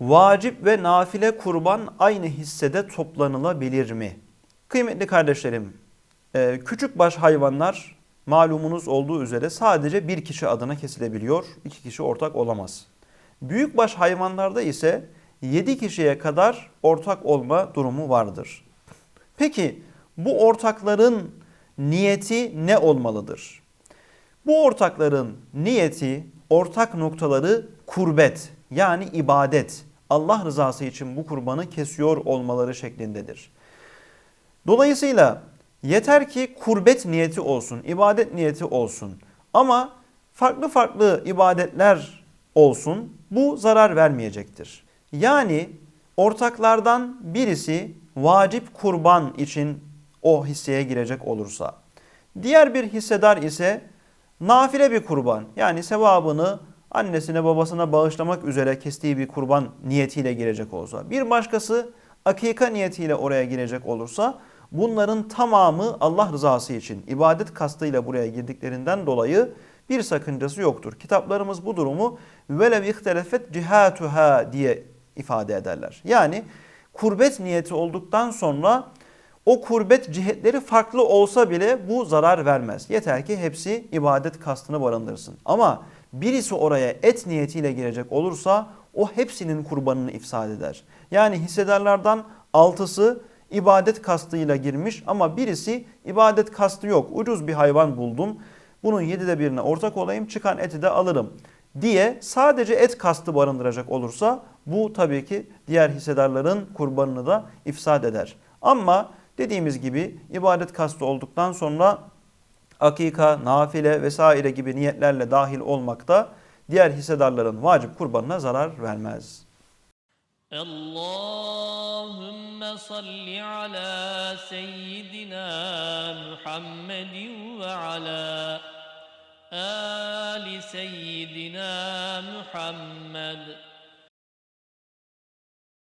vacip ve nafile kurban aynı hissede toplanılabilir mi? Kıymetli kardeşlerim, e, küçük baş hayvanlar malumunuz olduğu üzere sadece bir kişi adına kesilebiliyor, iki kişi ortak olamaz. Büyükbaş hayvanlarda ise 7 kişiye kadar ortak olma durumu vardır. Peki bu ortakların niyeti ne olmalıdır? Bu ortakların niyeti, ortak noktaları kurbet yani ibadet. Allah rızası için bu kurbanı kesiyor olmaları şeklindedir. Dolayısıyla yeter ki kurbet niyeti olsun, ibadet niyeti olsun. Ama farklı farklı ibadetler olsun bu zarar vermeyecektir. Yani ortaklardan birisi vacip kurban için o hisseye girecek olursa, diğer bir hissedar ise nafile bir kurban yani sevabını annesine babasına bağışlamak üzere kestiği bir kurban niyetiyle girecek olsa, bir başkası akika niyetiyle oraya girecek olursa bunların tamamı Allah rızası için ibadet kastıyla buraya girdiklerinden dolayı bir sakıncası yoktur. Kitaplarımız bu durumu velev ihtelefet cihatuha diye ifade ederler. Yani kurbet niyeti olduktan sonra o kurbet cihetleri farklı olsa bile bu zarar vermez. Yeter ki hepsi ibadet kastını barındırsın. Ama birisi oraya et niyetiyle girecek olursa o hepsinin kurbanını ifsad eder. Yani hissedarlardan altısı ibadet kastıyla girmiş ama birisi ibadet kastı yok. Ucuz bir hayvan buldum. Bunun yedide birine ortak olayım çıkan eti de alırım diye sadece et kastı barındıracak olursa bu tabii ki diğer hissedarların kurbanını da ifsad eder. Ama Dediğimiz gibi ibadet kastı olduktan sonra akika, nafile vesaire gibi niyetlerle dahil olmakta diğer hissedarların vacip kurbanına zarar vermez. Allahümme salli ala seyyidina Muhammedin ve ala ali seyyidina Muhammed.